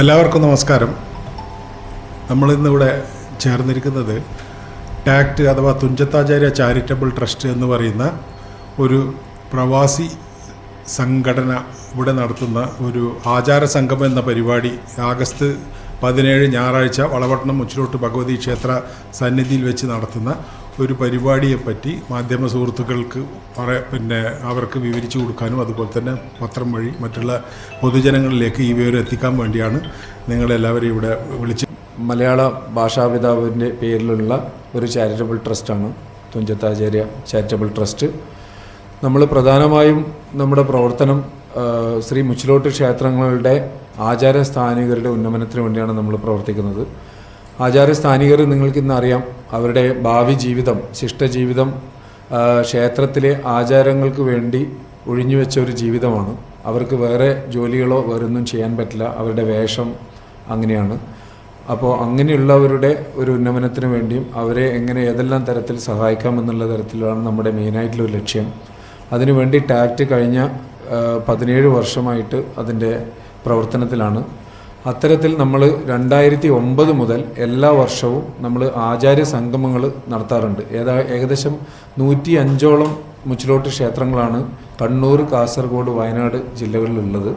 എല്ലാവർക്കും നമസ്കാരം. നമ്മളിന്നിവിടെ ചേർന്നിരിക്കുന്നത് ടാക്ട് അഥവാ തുഞ്ചത്താചാര്യ ചാരിറ്റബിൾ ട്രസ്റ്റ് എന്ന് പറയുന്ന ഒരു പ്രവാസി സംഘടന ഇവിടെ നടത്തുന്ന ഒരു ആചാര സംഗമം എന്ന പരിപാടി ആഗസ്റ്റ് പതിനേഴ് ഞായറാഴ്ച വളവട്ടണം മുച്ചിലോട്ട് ഭഗവതി ക്ഷേത്ര സന്നിധിയിൽ വെച്ച് നടത്തുന്ന ഒരു പരിപാടിയെപ്പറ്റി മാധ്യമ സുഹൃത്തുക്കൾക്ക് പറ പിന്നെ അവർക്ക് വിവരിച്ചു കൊടുക്കാനും അതുപോലെ തന്നെ പത്രം വഴി മറ്റുള്ള പൊതുജനങ്ങളിലേക്ക് ഈ വിവരം എത്തിക്കാൻ വേണ്ടിയാണ് നിങ്ങളെല്ലാവരെയും ഇവിടെ വിളിച്ച് മലയാള ഭാഷാപിതാവിന്റെ പേരിലുള്ള ഒരു ചാരിറ്റബിൾ ട്രസ്റ്റാണ് തുഞ്ചത്താചാര്യ ചാരിറ്റബിൾ ട്രസ്റ്റ് നമ്മൾ പ്രധാനമായും നമ്മുടെ പ്രവർത്തനം ശ്രീ മുച്ചിലോട്ട് ക്ഷേത്രങ്ങളുടെ ആചാര സ്ഥാനികരുടെ ഉന്നമനത്തിന് വേണ്ടിയാണ് നമ്മൾ പ്രവർത്തിക്കുന്നത്. ആചാര സ്ഥാനികർ നിങ്ങൾക്ക് ഇന്ന് അറിയാം. അവരുടെ ഭാവി ജീവിതം ശിഷ്ടജീവിതം ജീവിതം ക്ഷേത്രത്തിലെ ആചാരങ്ങൾക്ക് വേണ്ടി ഒഴിഞ്ഞു വെച്ച ഒരു ജീവിതമാണ്. അവർക്ക് വേറെ ജോലികളോ വേറൊന്നും ചെയ്യാൻ പറ്റില്ല. അവരുടെ വേഷം അങ്ങനെയാണ്. അപ്പോൾ അങ്ങനെയുള്ളവരുടെ ഒരു ഉന്നമനത്തിന് വേണ്ടിയും അവരെ എങ്ങനെ ഏതെല്ലാം തരത്തിൽ സഹായിക്കാമെന്നുള്ള തരത്തിലാണ് നമ്മുടെ മെയിനായിട്ടുള്ള ഒരു ലക്ഷ്യം. അതിനുവേണ്ടി ടാക്റ്റ് കഴിഞ്ഞ പതിനേഴ് വർഷമായിട്ട് അതിന്റെ പ്രവർത്തനത്തിലാണ്. അത്തരത്തിൽ നമ്മൾ രണ്ടായിരത്തി ഒമ്പത് മുതൽ എല്ലാ വർഷവും നമ്മൾ ആചാര്യ സംഗമങ്ങൾ നടത്താറുണ്ട്. ഏതാ ഏകദേശം നൂറ്റി അഞ്ചോളം മുച്ചിലോട്ട് ക്ഷേത്രങ്ങളാണ് കണ്ണൂർ കാസർഗോഡ് വയനാട് ജില്ലകളിലുള്ളത്.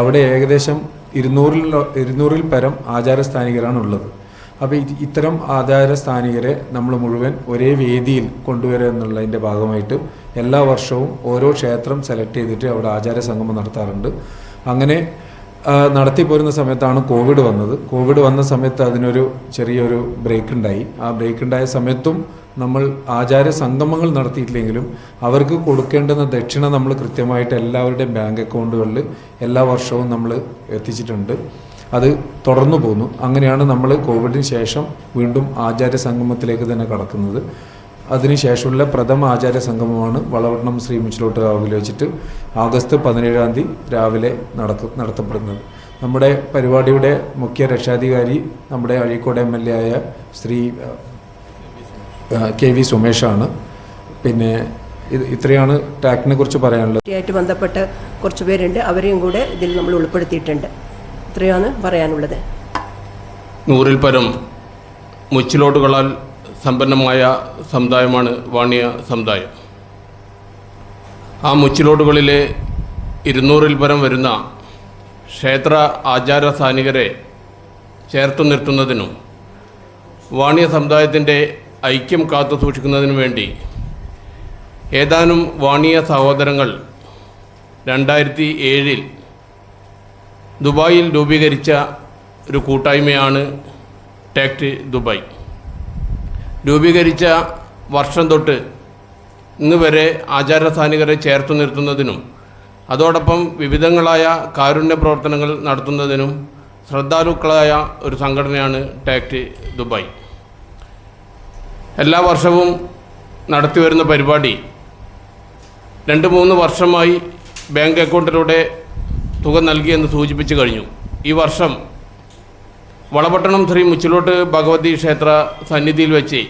അവിടെ ഏകദേശം ഇരുന്നൂറിൽ ഇരുന്നൂറിൽ പരം ആചാരസ്ഥാനികരാണ് ഉള്ളത് അപ്പോൾ ഇത് ഇത്തരം ആചാരസ്ഥാനികരെ നമ്മൾ മുഴുവൻ ഒരേ വേദിയിൽ കൊണ്ടുവരിക എന്നുള്ളതിന്റെ ഭാഗമായിട്ട് എല്ലാ വർഷവും ഓരോ ക്ഷേത്രം സെലക്ട് ചെയ്തിട്ട് അവിടെ ആചാര സംഗമം നടത്താറുണ്ട്. അങ്ങനെ ആ, നടത്തിപ്പോരുന്ന സമയത്താണ് കോവിഡ് വന്നത്. കോവിഡ് വന്ന സമയത്ത് അതിനൊരു ചെറിയൊരു ബ്രേക്ക് ഉണ്ടായി ആ ബ്രേക്ക് ഉണ്ടായ സമയത്തും നമ്മൾ ആചാര്യ സംഗമങ്ങൾ നടത്തിയിട്ടില്ലെങ്കിലും അവർക്ക് കൊടുക്കേണ്ടുന്ന ദക്ഷിണ നമ്മൾ കൃത്യമായിട്ട് എല്ലാവരുടെയും ബാങ്ക് അക്കൗണ്ടുകളിൽ എല്ലാ വർഷവും നമ്മൾ എത്തിച്ചിട്ടുണ്ട്. അത് തുടർന്നു പോന്നു. അങ്ങനെയാണ് നമ്മൾ കോവിഡിന് ശേഷം വീണ്ടും ആചാര്യ സംഗമത്തിലേക്ക് തന്നെ കടക്കുന്നത്. അതിനുശേഷമുള്ള പ്രഥമ ആചാര്യ സംഗമമാണ് വളവട്ടണം ശ്രീ മുച്ചിലോട്ട് കാവിൽ വെച്ചിട്ട് ആഗസ്റ്റ് പതിനേഴാം തീയതി രാവിലെ നടക്കും നടത്തപ്പെടുന്നത്. നമ്മുടെ പരിപാടിയുടെ മുഖ്യ രക്ഷാധികാരി നമ്മുടെ അഴീക്കോട് എം എൽ എ ആയ ശ്രീ കെ വി സുമേഷാണ്. പിന്നെ ഇത് ഇത്രയാണ് ടാക്ടിനെ കുറിച്ച് പറയാനുള്ളത്. ആയിട്ട് ബന്ധപ്പെട്ട് കുറച്ച് പേരുണ്ട്. അവരെയും കൂടെ ഇതിൽ നമ്മൾ ഉൾപ്പെടുത്തിയിട്ടുണ്ട്. ഇത്രയാണ് പറയാനുള്ളത്. നൂറിൽ പരം മുച്ചിലോട്ടുകളാൽ സമ്പന്നമായ സമുദായമാണ് വാണിയ സമുദായം. ആ മുച്ചിലോടുകളിലെ ഇരുന്നൂറിൽ പരം വരുന്ന ക്ഷേത്ര ആചാര സാനികരെ ചേർത്തു നിർത്തുന്നതിനും വാണിയ സമുദായത്തിന്റെ ഐക്യം കാത്തു സൂക്ഷിക്കുന്നതിനു വേണ്ടി ഏതാനും വാണിയ സഹോദരങ്ങൾ രണ്ടായിരത്തി ഏഴിൽ ദുബായിൽ രൂപീകരിച്ച ഒരു കൂട്ടായ്മയാണ് ടാക്ട് ദുബായ്. രൂപീകരിച്ച വർഷം തൊട്ട് ഇന്ന് വരെ ആചാരസ്ഥാനികരെ ചേർത്തു നിർത്തുന്നതിനും അതോടൊപ്പം വിവിധങ്ങളായ കാരുണ്യ പ്രവർത്തനങ്ങൾ നടത്തുന്നതിനും ശ്രദ്ധാലുക്കളായ ഒരു സംഘടനയാണ് ടാക്ട് ദുബായ് എല്ലാ വർഷവും നടത്തിവരുന്ന പരിപാടി രണ്ട് മൂന്ന് വർഷമായി ബാങ്ക് അക്കൗണ്ടിലൂടെ തുക നൽകിയെന്ന് സൂചിപ്പിച്ചു കഴിഞ്ഞു. ഈ വർഷം വളപട്ടണം ശ്രീ മുച്ചിലോട്ട് ഭഗവതി ക്ഷേത്ര സന്നിധിയിൽ വെച്ച്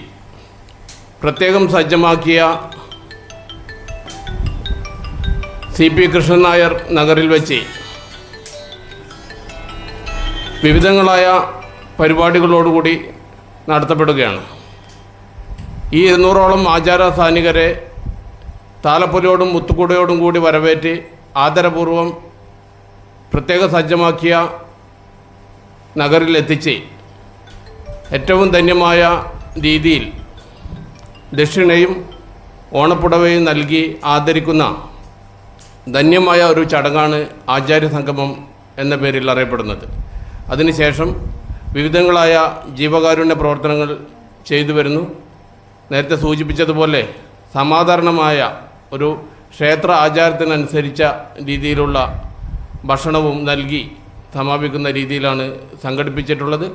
പ്രത്യേകം സജ്ജമാക്കിയ സി പി കൃഷ്ണൻ നായർ നഗറിൽ വെച്ച് വിവിധങ്ങളായ പരിപാടികളോടുകൂടി നടത്തപ്പെടുകയാണ്. ഈ ഇരുന്നൂറോളം ആചാര സൈനികരെ താലപ്പൊലിയോടും മുത്തുക്കുടയോടും കൂടി വരവേറ്റ് ആദരപൂർവം പ്രത്യേക സജ്ജമാക്കിയ നഗറിൽ ഏറ്റവും ധന്യമായ രീതിയിൽ ദക്ഷിണയും ഓണപ്പുടവയും നൽകി ആദരിക്കുന്ന ധന്യമായ ഒരു ചടങ്ങാണ് ആചാര്യ സംഗമം എന്ന പേരിൽ അറിയപ്പെടുന്നത്. അതിനുശേഷം വിവിധങ്ങളായ ജീവകാരുണ്യ പ്രവർത്തനങ്ങൾ ചെയ്തു വരുന്നു. നേരത്തെ സൂചിപ്പിച്ചതുപോലെ സമാധാരണമായ ഒരു ക്ഷേത്ര ആചാരത്തിനനുസരിച്ച രീതിയിലുള്ള ഭക്ഷണവും നൽകി സമാപിക്കുന്ന രീതിയിലാണ് സംഘടിപ്പിച്ചിട്ടുള്ളത്.